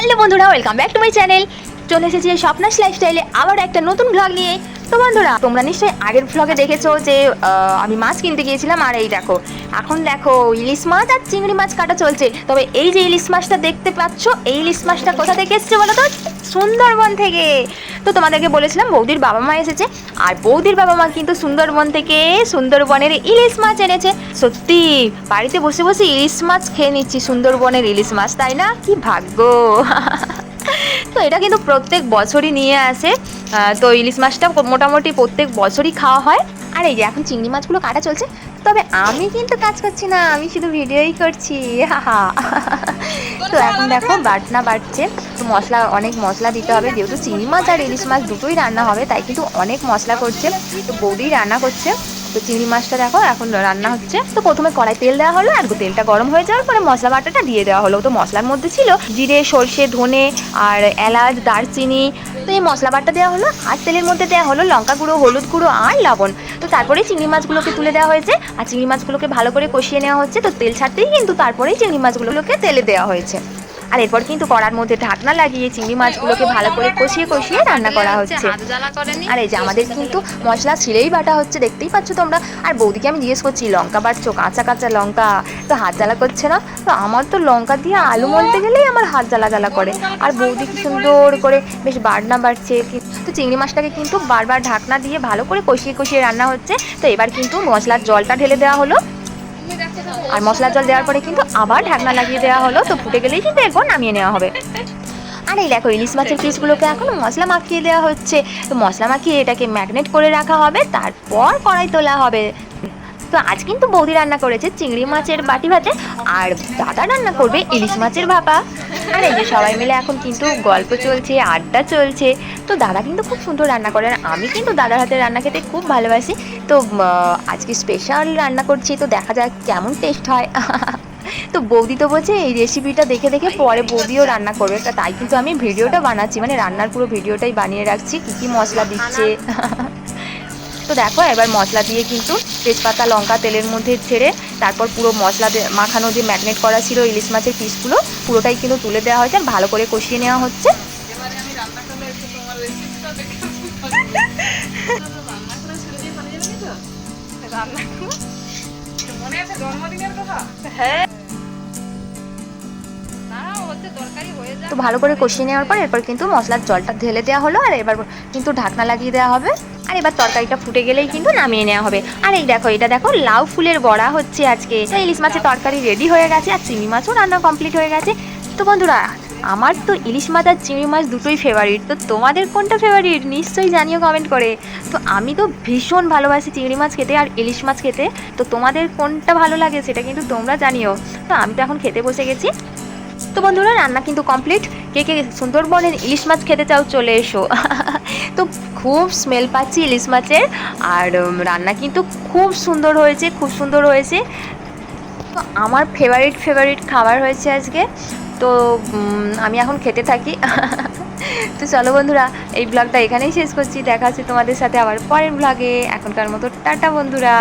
Hello বন্ধুরা, welcome back to my channel. চলে এসেছি স্বপ্নাস লাইফস্টাইলে আবার একটা নতুন ভ্লগ নিয়ে। তো বন্ধুরা, তোমরা নিশ্চয়ই আগের ব্লগে দেখেছ যে আমি মাছ কিনতে গিয়েছিলাম, আর এই দেখো, এখন দেখো ইলিশ মাছ আর চিংড়ি মাছ কাটা চলছে। তবে এই যে ইলিশ মাছটা দেখতে পাচ্ছ, এই ইলিশ মাছটা কোথা থেকে এসছে বলো তো? সুন্দরবন থেকে। তো তোমাদেরকে বলেছিলাম, বৌদির বাবা মা এসেছে, আর বৌদির বাবা মা কিন্তু সুন্দরবন থেকে সুন্দরবনের ইলিশ মাছ এনেছে। সত্যি, বাড়িতে বসে বসে ইলিশ মাছ খেয়ে নিচ্ছি, সুন্দরবনের ইলিশ মাছ, তাই না? কি ভাগ্য! তো এটা কিন্তু প্রত্যেক বছরই নিয়ে আসে। তো ইলিশ মাছটা মোটামুটি প্রত্যেক বছরই খাওয়া হয়। আর এই যে এখন চিংড়ি মাছগুলো কাটা চলছে তবে আমি কিন্তু কাজ করছি না আমি শুধু ভিডিওই করছি হাহা। তো এখন দেখো বাটনা বাটছে তো মশলা অনেক মশলা দিতে হবে যেহেতু চিংড়ি মাছ আর ইলিশ মাছ দুটোই রান্না হবে তাই কিন্তু অনেক মশলা করছে তো বৌদি রান্না করছে। তো চিংড়ি মাছটা দেখো, এখন রান্না হচ্ছে। তো প্রথমে কড়াই তেল দেওয়া হলো, আর তেলটা গরম হয়ে যাওয়ার পরে মশলা বাটাটা দিয়ে দেওয়া হলো। তো মশলার মধ্যে ছিল জিরে, সর্ষে, ধনে আর এলাচ, দারচিনি। তো এই মশলা বাটা দেওয়া হলো, আর তেলের মধ্যে দেওয়া হলো লঙ্কা গুঁড়ো, হলুদ গুঁড়ো আর লবণ। তো তারপরেই চিংড়ি মাছগুলোকে তুলে দেওয়া হয়েছে, আর চিংড়ি মাছগুলোকে ভালো করে কষিয়ে নেওয়া হচ্ছে। তো তেল ছাড়তেই কিন্তু তারপরেই চিংড়ি মাছগুলোকে তেলে দেওয়া হয়েছে। আর এরপর কিন্তু কড়ার মধ্যে ঢাকনা লাগিয়ে চিংড়ি মাছগুলোকে ভালো করে কষিয়ে কষিয়ে রান্না করা হচ্ছে। আর এই যে আমাদের কিন্তু মশলা ছিঁড়েই বাটা হচ্ছে, দেখতেই পাচ্ছ তোমরা। আর বৌদিকে আমি জিজ্ঞেস করছি, লঙ্কা বাড়ছো কাঁচা কাঁচা লঙ্কা? তো হাত জ্বালা করছে না? তো আমার তো লঙ্কা দিয়ে আলু মলতে গেলেই আমার হাত জ্বালা জ্বালা করে। আর বৌদি কি সুন্দর করে বেশ বাটনা বাড়ছে। তো চিংড়ি মাছটাকে কিন্তু বারবার ঢাকনা দিয়ে ভালো করে কষিয়ে কষিয়ে রান্না হচ্ছে। তো এবার কিন্তু মশলার জলটা ঢেলে দেওয়া হলো। আর মশলা জল দেওয়ার পরে কিন্তু আবার ঢাকনা লাগিয়ে দেওয়া হলো, তো ফুটে গেলেই কিন্তু এখন নামিয়ে নেওয়া হবে। আর এই দেখো, ইলিশ মাছের পিসগুলোকে এখন মশলা মাখিয়ে দেওয়া হচ্ছে। তো মশলা মাখিয়ে এটাকে ম্যাগনেট করে রাখা হবে, তারপর কড়াই তোলা হবে। তো আজ কিন্তু বৌদি রান্না করেছে চিংড়ি মাছের বাটি ভাতে, আর দাদা রান্না করবে ইলিশ মাছের ভাপা। আর এই যে সবাই মিলে এখন কিন্তু গল্প চলছে, আড্ডা চলছে, তো দাদা কিন্তু খুব সুন্দর রান্না করেন। আমি কিন্তু দাদার হাতে রান্না খেতে খুব ভালোবাসি। তো আজকে স্পেশাল রান্না করছি, তো দেখা যাক কেমন টেস্ট হয়। তো বৌদি তো বলছে, এই রেসিপিটা দেখে দেখে পরে বৌদিও রান্না করবে। তাই কিন্তু আমি ভিডিওটা বানাচ্ছি মানে রান্নার পুরো ভিডিওটাই বানিয়ে রাখছি, কী কী মশলা দিচ্ছে। তো দেখো, এবার মশলা দিয়ে কিন্তু তেজপাতা, লঙ্কা, তেলের মধ্যে ছেড়ে তারপর পুরো মশলা মাখানো যে ম্যাগনেট করা ছিল ইলিশ মাছের পিসগুলো, পুরোটাই কিন্তু তুলে দেওয়া হয়েছে আর ভালো করে কষিয়ে নেওয়া হচ্ছে। হ্যাঁ তো ভালো করে কষিয়ে নেওয়ার পর এরপর কিন্তু মশলার জলটা ঢেলে দেওয়া হলো আর এবার কিন্তু ঢাকনা লাগিয়ে দেওয়া হবে। আর এবার তরকারিটা ফুটে গেলেই কিন্তু নামিয়ে নেওয়া হবে। আর এই দেখো, এটা দেখো, লাউ ফুলের বড়া হচ্ছে আজকে। ইলিশ মাছের তরকারি রেডি হয়ে গেছে আর চিংড়ি মাছও রান্না কমপ্লিট হয়ে গেছে। তো বন্ধুরা, আমার তো ইলিশ মাছ আর চিংড়ি মাছ দুটোই ফেভারিট তো তোমাদের কোনটা ফেভারিট নিশ্চয়ই জানিও কমেন্ট করে। তো আমি তো ভীষণ ভালোবাসি চিংড়ি মাছ খেতে আর ইলিশ মাছ খেতে। তো তোমাদের কোনটা ভালো লাগে সেটা কিন্তু তোমরা জানিও। তো আমি তো এখন খেতে বসে গেছি। তো বন্ধুরা, রান্না কিন্তু কমপ্লিট কে কে সুন্দরবনের ইলিশ মাছ খেতে চাও চলে এসো। তো খুব স্মেল পাচ্ছি ইলিশ মাছের। আর রান্না কিন্তু খুব সুন্দর হয়েছে, খুব সুন্দর হয়েছে। তো আমার ফেভারিট ফেভারিট খাবার হয়েছে আজকে। তো আমি এখন খেতে থাকি। তো চলো বন্ধুরা, এই ব্লগটা এখানেই শেষ করছি। দেখা হচ্ছে তোমাদের সাথে আবার পরের ব্লগে এখনকার মতো টাটা বন্ধুরা।